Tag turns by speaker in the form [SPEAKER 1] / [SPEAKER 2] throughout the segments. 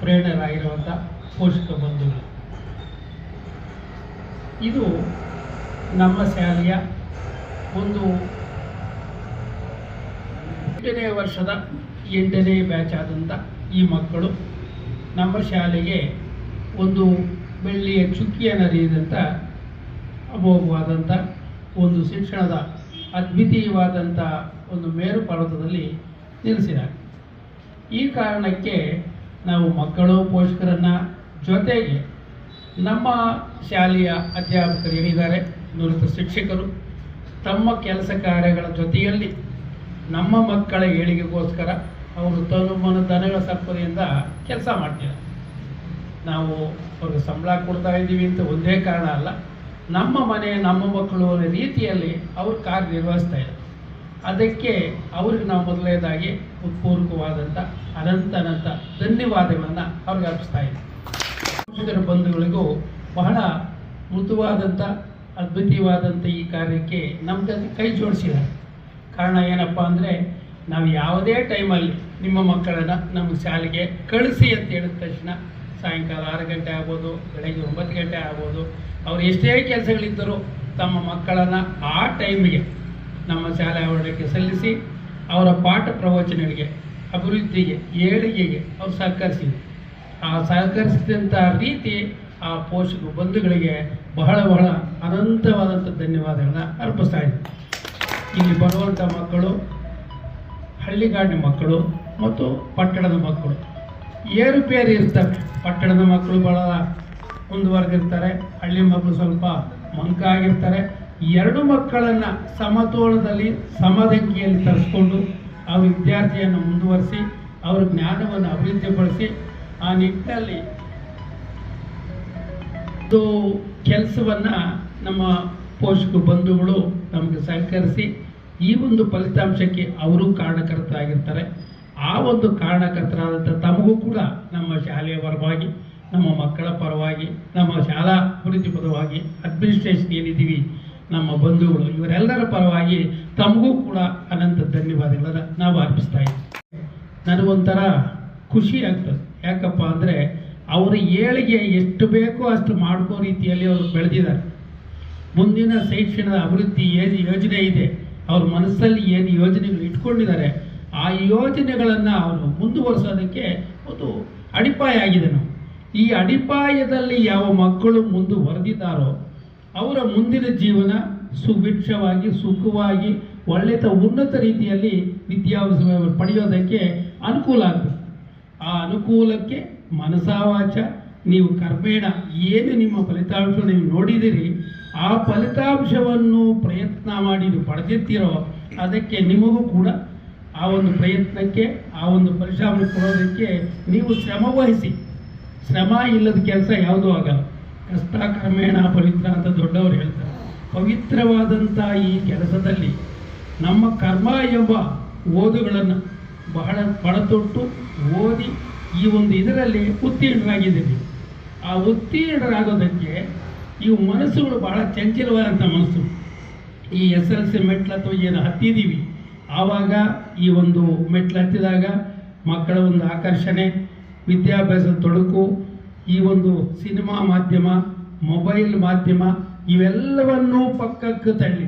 [SPEAKER 1] ಪ್ರೇರಣರಾಗಿರುವಂಥ ಪೋಷಕ ಬಂಧುಗಳು. ಇದು ನಮ್ಮ ಶಾಲೆಯ ಒಂದು ಎಂಟನೇ ವರ್ಷದ ಎಂಟನೇ ಬ್ಯಾಚ್ ಆದಂಥ ಈ ಮಕ್ಕಳು ನಮ್ಮ ಶಾಲೆಗೆ ಒಂದು ಬೆಳ್ಳಿಯ ಚುಕ್ಕಿಯನ್ನು ಅರಿಯದಂಥ ಅಭೋಗವಾದಂಥ ಒಂದು ಶಿಕ್ಷಣದ ಅದ್ವಿತೀಯವಾದಂಥ ಒಂದು ಮೇರು ಪರ್ವತದಲ್ಲಿ ನಿಲ್ಲಿಸಿದ್ದಾರೆ ಈ ಕಾರಣಕ್ಕೆ ನಾವು ಮಕ್ಕಳು ಪೋಷಕರನ್ನು ಜೊತೆಗೆ ನಮ್ಮ ಶಾಲೆಯ ಅಧ್ಯಾಪಕರು ಏನಿದ್ದಾರೆ? ನುರಿತ ಶಿಕ್ಷಕರು. ತಮ್ಮ ಕೆಲಸ ಕಾರ್ಯಗಳ ಜೊತೆಯಲ್ಲಿ ನಮ್ಮ ಮಕ್ಕಳ ಏಳಿಗೆಗೋಸ್ಕರ ಅವರು ತನು ಮನ ದನಗಳ ಸರ್ಪದಿಂದ ಕೆಲಸ ಮಾಡ್ತಾರೆ ನಾವು ಅವ್ರಿಗೆ ಸಂಬಳ ಕೊಡ್ತಾ ಇದ್ದೀವಿ ಅಂತ ಒಂದೇ ಕಾರಣ ಅಲ್ಲ. ನಮ್ಮ ಮನೆ, ನಮ್ಮ ಮಕ್ಕಳು ಅನ್ನೋ ರೀತಿಯಲ್ಲಿ ಅವರು ಕಾರ್ಯನಿರ್ವಹಿಸ್ತಾ ಇದ್ದಾರೆ. ಅದಕ್ಕೆ ಅವ್ರಿಗೆ ನಾವು ಮೊದಲನೇದಾಗಿ ಉತ್ಪೂರ್ವಕವಾದಂಥ ಅನಂತ ಅನಂತ ಧನ್ಯವಾದಗಳನ್ನು ಅವ್ರಿಗೆ ಅರ್ಪಿಸ್ತಾ ಇದ್ದೀವಿ ಬಂಧುಗಳಿಗೂ ಬಹಳ ಮೃದುವಾದಂಥ, ಅದ್ಭುತವಾದಂಥ ಈ ಕಾರ್ಯಕ್ಕೆ ನಮ್ಮ ಜೊತೆ ಕೈ ಜೋಡಿಸಿದ್ದಾರೆ. ಕಾರಣ ಏನಪ್ಪ ಅಂದರೆ, ನಾವು ಯಾವುದೇ ಟೈಮಲ್ಲಿ ನಿಮ್ಮ ಮಕ್ಕಳನ್ನು ನಮ್ಮ ಶಾಲೆಗೆ ಕಳಿಸಿ ಅಂತ ಹೇಳಿದ ತಕ್ಷಣ ಸಾಯಂಕಾಲ ಆರು ಗಂಟೆ ಆಗ್ಬೋದು, ಬೆಳಗ್ಗೆ ಒಂಬತ್ತು ಗಂಟೆ ಆಗ್ಬೋದು, ಅವ್ರು ಎಷ್ಟೇ ಕೆಲಸಗಳಿದ್ದರೂ ತಮ್ಮ ಮಕ್ಕಳನ್ನು ಆ ಟೈಮಿಗೆ ನಮ್ಮ ಶಾಲೆ ಆವರಣಕ್ಕೆ ಸಲ್ಲಿಸಿ ಅವರ ಪಾಠ ಪ್ರವಚನಗಳಿಗೆ, ಅಭಿವೃದ್ಧಿಗೆ, ಏಳಿಗೆಗೆ ಅವರು ಸಹಕರಿಸಿದ್ರು. ಆ ಸಹಕರಿಸಿದಂಥ ರೀತಿ ಆ ಪೋಷಕ ಬಂಧುಗಳಿಗೆ ಬಹಳ ಬಹಳ ಅನಂತವಾದಂಥ ಧನ್ಯವಾದಗಳನ್ನ ಅರ್ಪಿಸ್ತಾ ಇದ್ದೀನಿ. ಇಲ್ಲಿ ಬರುವಂಥ ಮಕ್ಕಳು, ಹಳ್ಳಿಗಾಡಿನ ಮಕ್ಕಳು ಮತ್ತು ಪಟ್ಟಣದ ಮಕ್ಕಳು. ಏರುಪೇರು ಇರ್ತವೆ. ಪಟ್ಟಣದ ಮಕ್ಕಳು ಬಹಳ ಮುಂದುವರೆದಿರ್ತಾರೆ. ಹಳ್ಳಿ ಮಕ್ಕಳು ಸ್ವಲ್ಪ ಮಂಕಾಗಿರ್ತಾರೆ. ಎರಡು ಮಕ್ಕಳನ್ನು ಸಮತೋಲದಲ್ಲಿ ಸಮದಂಕಿಯಲ್ಲಿ ತರಿಸ್ಕೊಂಡು ಆ ವಿದ್ಯಾರ್ಥಿಯನ್ನು ಮುಂದುವರಿಸಿ, ಅವರ ಜ್ಞಾನವನ್ನು ಅಭಿವೃದ್ಧಿಪಡಿಸಿ, ಆ ನಿಟ್ಟಿನಲ್ಲಿ ಒಂದು ಕೆಲಸವನ್ನು ನಮ್ಮ ಪೋಷಕ ಬಂಧುಗಳು ನಮಗೆ ಸಹಕರಿಸಿ, ಈ ಒಂದು ಫಲಿತಾಂಶಕ್ಕೆ ಅವರು ಕಾರಣಕರ್ತರಾಗಿರ್ತಾರೆ. ಆ ಒಂದು ಕಾರಣಕರ್ತರಾದಂಥ ತಮಗೂ ಕೂಡ ನಮ್ಮ ಶಾಲೆಯ ಪರವಾಗಿ, ನಮ್ಮ ಮಕ್ಕಳ ಪರವಾಗಿ, ನಮ್ಮ ಶಾಲಾ ಅಭಿವೃದ್ಧಿ ಪರವಾಗಿ ಅಡ್ಮಿನಿಸ್ಟ್ರೇಷನ್ ಏನಿದ್ದೀವಿ ನಮ್ಮ ಬಂಧುಗಳು, ಇವರೆಲ್ಲರ ಪರವಾಗಿ ತಮಗೂ ಕೂಡ ಅನಂತ ಧನ್ಯವಾದಗಳನ್ನು ನಾವು ಅರ್ಪಿಸ್ತಾ ಇದ್ದೀವಿ ನನಗೊಂಥರ ಖುಷಿ ಆಗ್ತದೆ. ಯಾಕಪ್ಪ ಅಂದರೆ ಅವರ ಏಳಿಗೆ ಎಷ್ಟು ಬೇಕೋ ಅಷ್ಟು ಮಾಡ್ಕೋ ರೀತಿಯಲ್ಲಿ ಅವರು ಬೆಳೆದಿದ್ದಾರೆ. ಮುಂದಿನ ಶೈಕ್ಷಣದ ಅಭಿವೃದ್ಧಿ ಏನು ಯೋಜನೆ ಇದೆ. ಅವ್ರ ಮನಸ್ಸಲ್ಲಿ ಏನು ಯೋಜನೆಗಳು ಇಟ್ಕೊಂಡಿದ್ದಾರೆ, ಆ ಯೋಜನೆಗಳನ್ನು ಅವರು ಮುಂದುವರಿಸೋದಕ್ಕೆ ಒಂದು ಅಡಿಪಾಯ ಆಗಿದೆ. ನಾವು ಈ ಅಡಿಪಾಯದಲ್ಲಿ ಯಾವ ಮಕ್ಕಳು ಮುಂದುವರೆದಿದ್ದಾರೋ ಅವರ ಮುಂದಿನ ಜೀವನ ಸುಭಿಕ್ಷವಾಗಿ, ಸುಖವಾಗಿ, ಒಳ್ಳೆತ ಉನ್ನತ ರೀತಿಯಲ್ಲಿ ವಿದ್ಯಾಭ್ಯಾಸ ಪಡೆಯೋದಕ್ಕೆ ಅನುಕೂಲ ಆಗ್ತದೆ. ಆ ಅನುಕೂಲಕ್ಕೆ ಮನಸಾವಾಚ ನೀವು ಕರ್ಮೇಣ ಏನು ನಿಮ್ಮ ಫಲಿತಾಂಶ ನೀವು ನೋಡಿದಿರಿ, ಆ ಫಲಿತಾಂಶವನ್ನು ಪ್ರಯತ್ನ ಮಾಡಿ ನೀವು ಪಡೆದಿರ್ತೀರೋ, ಅದಕ್ಕೆ ನಿಮಗೂ ಕೂಡ ಆ ಒಂದು ಪ್ರಯತ್ನಕ್ಕೆ, ಆ ಒಂದು ಪರಿಶ್ರಮ ಕೊಡೋದಕ್ಕೆ ನೀವು ಶ್ರಮ ವಹಿಸಿ. ಶ್ರಮ ಇಲ್ಲದ ಕೆಲಸ ಯಾವುದೂ ಆಗಲ್ಲ. ಕಷ್ಟ ಕ್ರಮೇಣ ಪವಿತ್ರ ಅಂತ ದೊಡ್ಡವರು ಹೇಳ್ತಾರೆ. ಪವಿತ್ರವಾದಂಥ ಈ ಕೆಲಸದಲ್ಲಿ ನಮ್ಮ ಕರ್ಮ ಎಂಬ ಓದುಗಳನ್ನು ಬಹಳ ಪಡತೊಟ್ಟು ಓದಿ ಈ ಒಂದು ಇದರಲ್ಲಿ ಉತ್ತೀರ್ಣರಾಗಿದ್ದೀವಿ. ಆ ಉತ್ತೀರ್ಣರಾಗೋದಕ್ಕೆ ಈ ಮನಸ್ಸುಗಳು ಬಹಳ ಚಂಚಲವಾದಂಥ ಮನಸ್ಸು. ಈ ಎಸ್ ಎಲ್ ಸಿ ಮೆಟ್ಲು ಅಥವಾ ಏನು ಹತ್ತಿದ್ದೀವಿ, ಆವಾಗ ಈ ಒಂದು ಮೆಟ್ಲು ಹತ್ತಿದಾಗ ಮಕ್ಕಳ ಒಂದು ಆಕರ್ಷಣೆ, ವಿದ್ಯಾಭ್ಯಾಸದ ತೊಡಕು ಈ ಒಂದು ಸಿನಿಮಾ ಮಾಧ್ಯಮ, ಮೊಬೈಲ್ ಮಾಧ್ಯಮ, ಇವೆಲ್ಲವನ್ನೂ ಪಕ್ಕಕ್ಕೆ ತಳ್ಳಿ.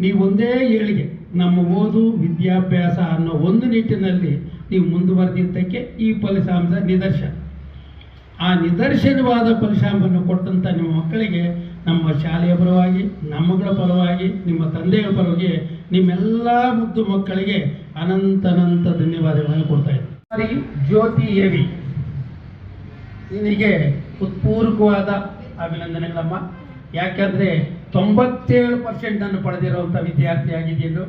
[SPEAKER 1] ನೀವು ಒಂದೇ ಏಳಿಗೆ ನಮ್ಮ ಓದು, ವಿದ್ಯಾಭ್ಯಾಸ ಅನ್ನೋ ಒಂದು ನಿಟ್ಟಿನಲ್ಲಿ ನೀವು ಮುಂದುವರೆದಿದ್ದಕ್ಕೆ ಈ ಫಲಿತಾಂಶ ನಿದರ್ಶನ. ಆ ನಿದರ್ಶನವಾದ ಫಲಿತಾಂಶವನ್ನು ಕೊಟ್ಟಂಥ ನಿಮ್ಮ ಮಕ್ಕಳಿಗೆ, ನಮ್ಮ ಶಾಲೆಯ ಪರವಾಗಿ, ನಮ್ಮಗಳ ಪರವಾಗಿ, ನಿಮ್ಮ ತಂದೆಯ ಪರವಾಗಿ, ನಿಮ್ಮೆಲ್ಲ ಮುದ್ದು ಮಕ್ಕಳಿಗೆ ಅನಂತ ಅನಂತ ಧನ್ಯವಾದಗಳನ್ನು ಕೊಡ್ತಾ ಇದ್ದೀನಿ. ಜ್ಯೋತಿ ಎವಿ ನಿನಗೆ ಉತ್ಪೂರ್ವಕವಾದ ಅಭಿನಂದನೆಗಳಮ್ಮ. ಯಾಕಂದರೆ ತೊಂಬತ್ತೇಳು ಪರ್ಸೆಂಟನ್ನು ಪಡೆದಿರುವಂಥ ವಿದ್ಯಾರ್ಥಿ ಆಗಿದ್ದೀನು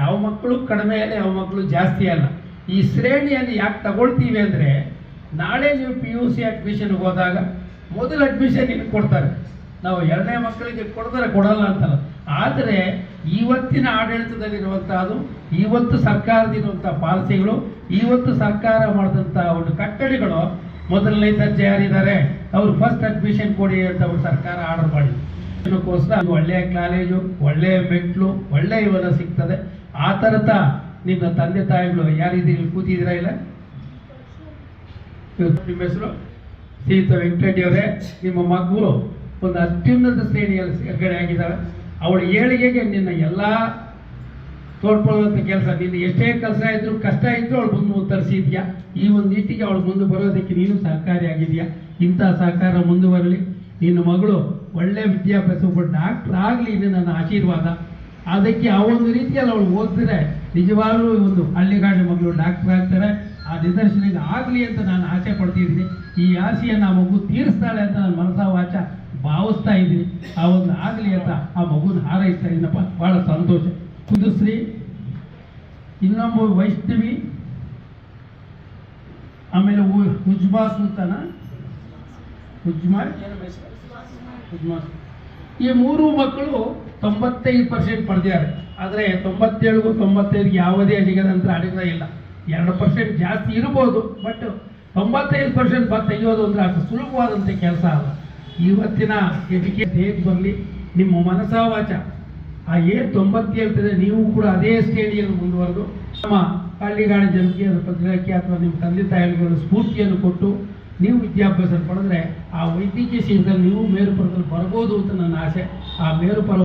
[SPEAKER 1] ಯಾವ ಮಕ್ಕಳು ಕಡಿಮೆ ಅಲ್ಲ, ಯಾವ ಮಕ್ಕಳು ಜಾಸ್ತಿ ಅಲ್ಲ. ಈ ಶ್ರೇಣಿಯನ್ನು ಯಾಕೆ ತಗೊಳ್ತೀವಿ ಅಂದರೆ, ನಾಳೆ ನೀವು ಪಿ ಯು ಸಿ ಅಡ್ಮಿಷನ್ಗೆ ಹೋದಾಗ ಮೊದಲು ಅಡ್ಮಿಷನ್ ನಿಮಗೆ ಕೊಡ್ತಾರೆ. ನಾವು ಎರಡನೇ ಮಕ್ಕಳಿಗೆ ಕೊಡ್ತಾರೆ, ಕೊಡಲ್ಲ ಅಂತಲ್ಲ. ಆದರೆ ಇವತ್ತಿನ ಆಡಳಿತದಲ್ಲಿರುವಂಥದ್ದು ಇವತ್ತು ಸರ್ಕಾರದಿರುವಂಥ ಪಾಲಿಸಿಗಳು ಇವತ್ತು ಸರ್ಕಾರ ಮಾಡಿದಂಥ ಒಂದು ಕಟ್ಟಡಗಳು ಮೊದಲನೇ ದರ್ಜೆ ಯಾರಿದ್ದಾರೆ? ಅವ್ರು ಫಸ್ಟ್ ಅಡ್ಮಿಷನ್ ಕೊಡಿ ಅಂತ ಅವ್ರು ಸರ್ಕಾರ ಆರ್ಡರ್ ಮಾಡಿ ಇದಕ್ಕೋಸ್ಕರ ಒಳ್ಳೆಯ ಕಾಲೇಜು ಒಳ್ಳೆಯ ಮೆಟ್ಲು ಒಳ್ಳೆಯ ಇವೆಲ್ಲ ಸಿಗ್ತದೆ. ಆ ಥರದ ನಿಮ್ಮ ತಂದೆ ತಾಯಿಗಳು ಯಾರಿದ್ದೀರಿ ಕೂತಿದ್ದೀರಾ ಇಲ್ಲ? ನಿಮ್ಮ ಹೆಸರು? ಶ್ರೀಯುತ ವೆಂಕಟರೆಡ್ಡಿ ಅವರೇ. ನಿಮ್ಮ ಮಗು ಒಂದು ಅತ್ಯುನ್ನತ ಶ್ರೇಣಿಯಲ್ಲಿ ಸೇರ್ಗಡೆ ಆಗಿದ್ದಾವೆ ಅವಳ ಏಳಿಗೆಗೆ ನಿನ್ನ ಎಲ್ಲ ತೋಡ್ಕೊಳ್ಳುವಂಥ ಕೆಲಸ ನಿನ್ನ ಎಷ್ಟೇ ಕೆಲಸ ಇದ್ರು ಕಷ್ಟ ಇದ್ರು ಅವಳು ಮುಂದೆ ಉತ್ತರಿಸಿದ್ಯಾ ಈ ಒಂದು ನಿಟ್ಟಿಗೆ ಅವಳು ಮುಂದೆ ಬರೋದಕ್ಕೆ ನೀನು ಸಹಕಾರಿಯಾಗಿದೆಯಾ ಇಂಥ ಸಹಕಾರ ಮುಂದುವರಲಿ. ನಿನ್ನ ಮಗಳು ಒಳ್ಳೆ ವಿದ್ಯಾಭ್ಯಾಸ ಡಾಕ್ಟರ್ ಆಗಲಿ ಇದು ನನ್ನ ಆಶೀರ್ವಾದ. ಅದಕ್ಕೆ ಆ ಒಂದು ರೀತಿಯಲ್ಲಿ ಅವಳು ಓದಿದ್ರೆ ನಿಜವಾಗ್ಲೂ ಒಂದು ಹಳ್ಳಿಗಾಡಿನ ಮಗಳು ಡಾಕ್ಟರ್ ಆಗ್ತಾರೆ. ಆ ನಿದರ್ಶನಕ್ಕೆ ಆಗಲಿ ಅಂತ ನಾನು ಆಸೆ ಪಡ್ತಿದ್ದೀನಿ. ಈ ಆಸೆಯನ್ನು ಆ ಮಗು ತೀರಿಸ್ತಾಳೆ ಅಂತ ನಾನು ಮನಸ ವಾಚ ಭಾವಿಸ್ತಾ ಇದ್ದೀನಿ. ಆ ಒಂದು ಆಗಲಿ ಅಂತ ಆ ಮಗುನ ಹಾರೈಸ್ತಾ ಇದ್ದೀನಪ್ಪ. ಭಾಳ ಸಂತೋಷ. ಕುದುಶ್ರೀ ಇನ್ನೊಬ್ಬ ವೈಷ್ಣವಿ, ಆಮೇಲೆ ಉ- ಉಜ್ಮಾ ಸುಲ್ತಾನ. ಉಜ್ಮಾ? ಏನು ಹೆಸರು? ಉಜ್ಮಾ ಈ ಮೂರು ಮಕ್ಕಳು ತೊಂಬತ್ತೈದು ಪರ್ಸೆಂಟ್ ಪಡೆದಿದ್ದಾರೆ. ಆದರೆ ತೊಂಬತ್ತೇಳಿಗೂ ತೊಂಬತ್ತೈದು ಯಾವುದೇ ಅಂತ ಅಡಿಗ ಇಲ್ಲ. ಎರಡು ಪರ್ಸೆಂಟ್ ಜಾಸ್ತಿ ಇರ್ಬೋದು, ಬಟ್ ತೊಂಬತ್ತೈದು ಪರ್ಸೆಂಟ್ ಬ ತೆಗೆಯೋದು ಅಂದರೆ ಅಷ್ಟು ಸುಲಭವಾದಂಥ ಕೆಲಸ ಅಲ್ಲ. ಇವತ್ತಿನ ಎಜುಕೇಟ್ ಹೇಗೆ ಬರಲಿ? ನಿಮ್ಮ ಮನಸಾವಾಚ ಆ ಏನು ತೊಂಬತ್ತು ಹೇಳ್ತದೆ, ನೀವು ಕೂಡ ಅದೇ ಸ್ಟೇಡಿಯನ್ನು ಮುಂದುವರೆದು ನಮ್ಮ ಹಳ್ಳಿಗಾಣ ಜನಕ್ಕೆ ಪತ್ರಿಕೆ ಅಥವಾ ನಿಮ್ಮ ತಂದೆ ತಾಯಿಗಳ ಸ್ಫೂರ್ತಿಯನ್ನು ಕೊಟ್ಟು ನೀವು ವಿದ್ಯಾಭ್ಯಾಸ ಪಡೆದ್ರೆ ಆ ವೈದ್ಯಕೀಯ ಕ್ಷೇತ್ರದಲ್ಲಿ ನೀವು ಮೇರುಪರದಲ್ಲಿ ಬರ್ಬೋದು ಅಂತ ನನ್ನ ಆಸೆ. ಆ ಮೇರುಪರ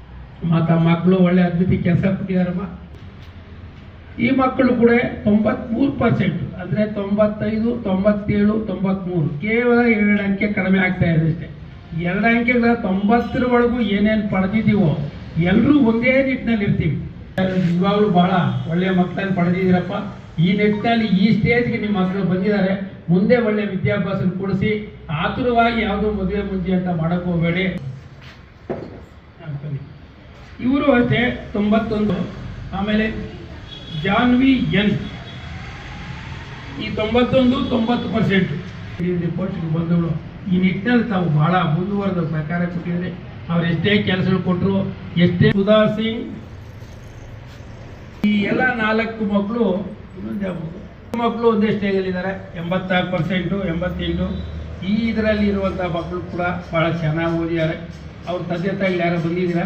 [SPEAKER 1] ಮತ್ತು ಮಕ್ಕಳು ಒಳ್ಳೆ ಅದ್ಭುತ ಕೆಲಸ ಕೊಟ್ಟಿದ್ದಾರಮ್ಮ. ಈ ಮಕ್ಕಳು ಕೂಡ ತೊಂಬತ್ಮೂರು ಪರ್ಸೆಂಟ್ ಅಂದರೆ ತೊಂಬತ್ತೈದು, ತೊಂಬತ್ತೇಳು, ತೊಂಬತ್ಮೂರು. ಕೇವಲ ಎರಡು ಅಂಕೆ ಕಡಿಮೆ ಆಗ್ತಾ ಇದೆ ಅಷ್ಟೇ. ಎರಡು ಅಂಕೆಗಳ ತೊಂಬತ್ತರ ಒಳಗೂ ಏನೇನು ಪಡೆದಿದ್ದೀವೋ ಎಲ್ಲರೂ ಒಂದೇ ನಿಟ್ಟಿನಲ್ಲಿ ಇರ್ತೀವಿ ಇವಾಗಲೂ ಬಹಳ ಒಳ್ಳೆಯ ಮಕ್ಕಳನ್ನು ಪಡೆದಿದ್ದೀರಪ್ಪ. ಈ ನಿಟ್ಟಿನಲ್ಲಿ ಈ ಸ್ಟೇಜ್ಗೆ ನಿಮ್ಮ ಮಕ್ಕಳು ಬಂದಿದ್ದಾರೆ. ಮುಂದೆ ಒಳ್ಳೆ ವಿದ್ಯಾಭ್ಯಾಸ ಕೊಡಿಸಿ, ಆತುರವಾಗಿ ಯಾವುದೋ ಮದುವೆ ಮುಂಚೆ ಅಂತ ಮಾಡಕ್ಕೆ ಹೋಗಬೇಡಿ. ಇವರು ಅಷ್ಟೇ ತೊಂಬತ್ತೊಂದು. ಆಮೇಲೆ ಜಾನ್ವಿ ಎನ್. ಈ ತೊಂಬತ್ತೊಂದು ತೊಂಬತ್ತು ಪರ್ಸೆಂಟ್ ಬಂದವಳು. ಬಂದವರು ಈ ನಿಟ್ಟಿನಲ್ಲಿ ತಾವು ಬಹಳ ಮುಂದುವರೆದ ಸಹಕಾರ ಕೊಟ್ಟಿದ್ದಾರೆ. ಅವ್ರು ಎಷ್ಟೇ ಕೆಲಸಗಳು ಕೊಟ್ಟರು ಎಷ್ಟೇ ಉದಾಸಿ ಈ ಎಲ್ಲ ನಾಲ್ಕು ಮಕ್ಕಳು ಇನ್ನೊಂದೇ ಮಕ್ಕಳು ಒಂದೇ ಸ್ಟೇಜಲ್ಲಿದ್ದಾರೆ ಎಂಬತ್ತಾರು ಪರ್ಸೆಂಟು ಎಂಬತ್ತೆಂಟು. ಈ ಇದರಲ್ಲಿ ಇರುವಂಥ ಮಕ್ಕಳು ಕೂಡ ಭಾಳ ಚೆನ್ನಾಗಿ ಓದಿದ್ದಾರೆ. ಅವ್ರ ತಂದೆ ತಾಯಿ ಯಾರೋ ಬಂದಿದ್ದೀರಾ?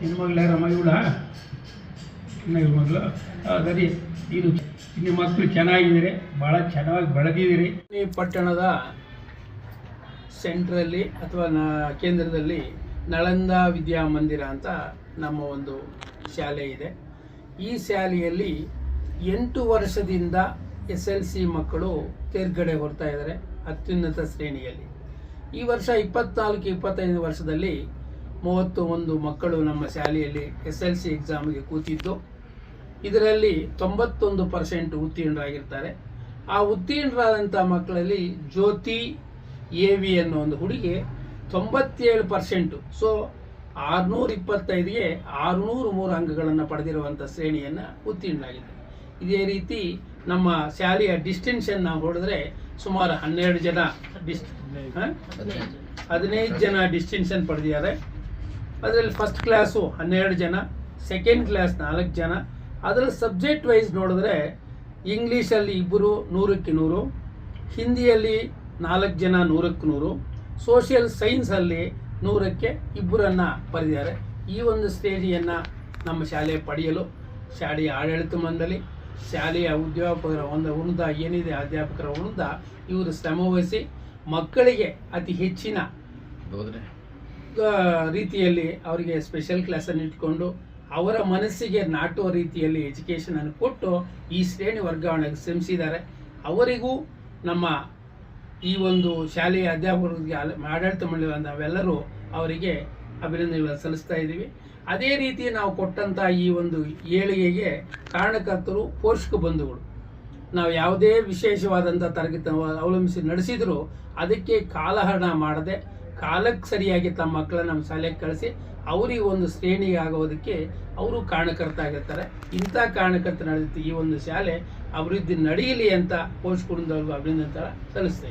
[SPEAKER 1] ನಿನ್ನ ಮಗಳು ಯಾರ? ಮಗಳ ಇವ್ರ ಮಗಳು? ಸರಿ. ಇದು ನಿಮ್ಮ ಮಕ್ಕಳು ಚೆನ್ನಾಗಿದ್ದೀರಿ. ಭಾಳ ಚೆನ್ನಾಗಿ ಬೆಳೆದಿದ್ದೀರಿ. ಪಟ್ಟಣದ ಸೆಂಟ್ರಲ್ಲಿ ಅಥವಾ ನ ಕೇಂದ್ರದಲ್ಲಿ ನಳಂದ ವಿದ್ಯಾಮಂದಿರ ಅಂತ ನಮ್ಮ ಒಂದು ಶಾಲೆ ಇದೆ. ಈ ಶಾಲೆಯಲ್ಲಿ ಎಂಟು ವರ್ಷದಿಂದ ಎಸ್ ಎಲ್ ಸಿ ಮಕ್ಕಳು ತೇರ್ಗಡೆ ಹೊರ್ತಾ ಇದ್ದಾರೆ ಅತ್ಯುನ್ನತ ಶ್ರೇಣಿಯಲ್ಲಿ. ಈ ವರ್ಷ ಇಪ್ಪತ್ನಾಲ್ಕು, ಇಪ್ಪತ್ತೈದು ವರ್ಷದಲ್ಲಿ ಮೂವತ್ತು ಒಂದು ಮಕ್ಕಳು ನಮ್ಮ ಶಾಲೆಯಲ್ಲಿ ಎಸ್ ಎಲ್ ಸಿ ಎಕ್ಸಾಮ್ಗೆ ಕೂತಿದ್ದು. ಇದರಲ್ಲಿ ತೊಂಬತ್ತೊಂದು ಪರ್ಸೆಂಟ್ ಉತ್ತೀರ್ಣರಾಗಿರ್ತಾರೆ. ಆ ಉತ್ತೀರ್ಣರಾದಂಥ ಮಕ್ಕಳಲ್ಲಿ ಜ್ಯೋತಿ ಎ ವಿ ಅನ್ನೋ ಒಂದು ಹುಡುಗಿ ತೊಂಬತ್ತೇಳು ಪರ್ಸೆಂಟು ಸೊ ಆರುನೂರ ಇಪ್ಪತ್ತೈದಿಗೆ ಆರುನೂರು ಮೂರು ಅಂಕಗಳನ್ನು ಪಡೆದಿರುವಂಥ ಶ್ರೇಣಿಯನ್ನು ಉತ್ತೀರ್ಣಾಗಿದೆ ಇದೇ ರೀತಿ ನಮ್ಮ ಶಾಲೆಯ ಡಿಸ್ಟಿನ್ಷನ್ ನಾವು ಹೊಡೆದ್ರೆ ಸುಮಾರು ಹನ್ನೆರಡು ಜನ ಡಿಸ್ಟ್ ಹ? ಹದಿನೈದು ಜನ ಡಿಸ್ಟಿಂಕ್ಷನ್ ಪಡೆದಿದ್ದಾರೆ. ಅದರಲ್ಲಿ ಫಸ್ಟ್ ಕ್ಲಾಸು ಹನ್ನೆರಡು ಜನ ಸೆಕೆಂಡ್ ಕ್ಲಾಸ್ ನಾಲ್ಕು ಜನ. ಅದರ ಸಬ್ಜೆಕ್ಟ್ ವೈಸ್ ನೋಡಿದ್ರೆ ಇಂಗ್ಲೀಷಲ್ಲಿ ಇಬ್ಬರು ನೂರಕ್ಕೆ ನೂರು. ಹಿಂದಿಯಲ್ಲಿ ನಾಲ್ಕು ಜನ ನೂರಕ್ಕೆ ನೂರು. ಸೋಷಿಯಲ್ ಸೈನ್ಸಲ್ಲಿ ನೂರಕ್ಕೆ ಇಬ್ಬರನ್ನು ಬರೆದಿದ್ದಾರೆ. ಈ ಒಂದು ಸ್ಟೇಜಿಯನ್ನು ನಮ್ಮ ಶಾಲೆ ಪಡೆಯಲು ಶಾಲೆಯ ಆಡಳಿತ ಮಂಡಳಿ ಶಾಲೆಯ ಉದ್ಯೋಗಪಕರ ಒಂದು ವೃಂದ ಏನಿದೆ ಅಧ್ಯಾಪಕರ ವೃಂದ ಇವರು ಶ್ರಮವಹಿಸಿ ಮಕ್ಕಳಿಗೆ ಅತಿ ಹೆಚ್ಚಿನ ರೀತಿಯಲ್ಲಿ ಅವರಿಗೆ ಸ್ಪೆಷಲ್ ಕ್ಲಾಸನ್ನು ಇಟ್ಕೊಂಡು ಅವರ ಮನಸ್ಸಿಗೆ ನಾಟುವ ರೀತಿಯಲ್ಲಿ ಎಜುಕೇಷನನ್ನು ಕೊಟ್ಟು ಈ ಶ್ರೇಣಿ ವರ್ಗಾವಣೆಗೆ ಶ್ರಮಿಸಿದ್ದಾರೆ. ಅವರಿಗೂ ನಮ್ಮ ಈ ಒಂದು ಶಾಲೆಯ ಅಧ್ಯಾಪಕರಿಗೆ ಆಡಳಿತ ಮಂಡಳಿ ನಾವೆಲ್ಲರೂ ಅವರಿಗೆ ಅಭಿನಂದನೆಗಳನ್ನು ಸಲ್ಲಿಸ್ತಾ ಇದ್ದೀವಿ. ಅದೇ ರೀತಿ ನಾವು ಕೊಟ್ಟಂಥ ಈ ಒಂದು ಏಳಿಗೆಗೆ ಕಾರಣಕರ್ತರು ಪೋಷಕ ಬಂಧುಗಳು. ನಾವು ಯಾವುದೇ ವಿಶೇಷವಾದಂಥ ತರಗತಿ ಅವಲಂಬಿಸಿ ನಡೆಸಿದರೂ ಅದಕ್ಕೆ ಕಾಲಹರಣ ಮಾಡದೆ, ಕಾಲಕ್ಕೆ ಸರಿಯಾಗಿ ತಮ್ಮ ಮಕ್ಕಳನ್ನ ನಮ್ಮ ಶಾಲೆಗೆ ಕಳಿಸಿ ಅವರಿಗೆ ಒಂದು ಶ್ರೇಣಿಗೆ ಆಗೋದಕ್ಕೆ ಅವರು ಕಾರಣಕರ್ತ ಆಗಿರ್ತಾರೆ ಇಂಥ ಕಾರಣಕರ್ತ ನಡೆದಿತ್ತು ಈ ಒಂದು ಶಾಲೆ ಅಭಿವೃದ್ಧಿ ನಡೆಯಲಿ ಅಂತ ಪೋಷಕರಿಂದ ಅಭಿನಂದನೆ ಸಲ್ಲಿಸ್ತಾ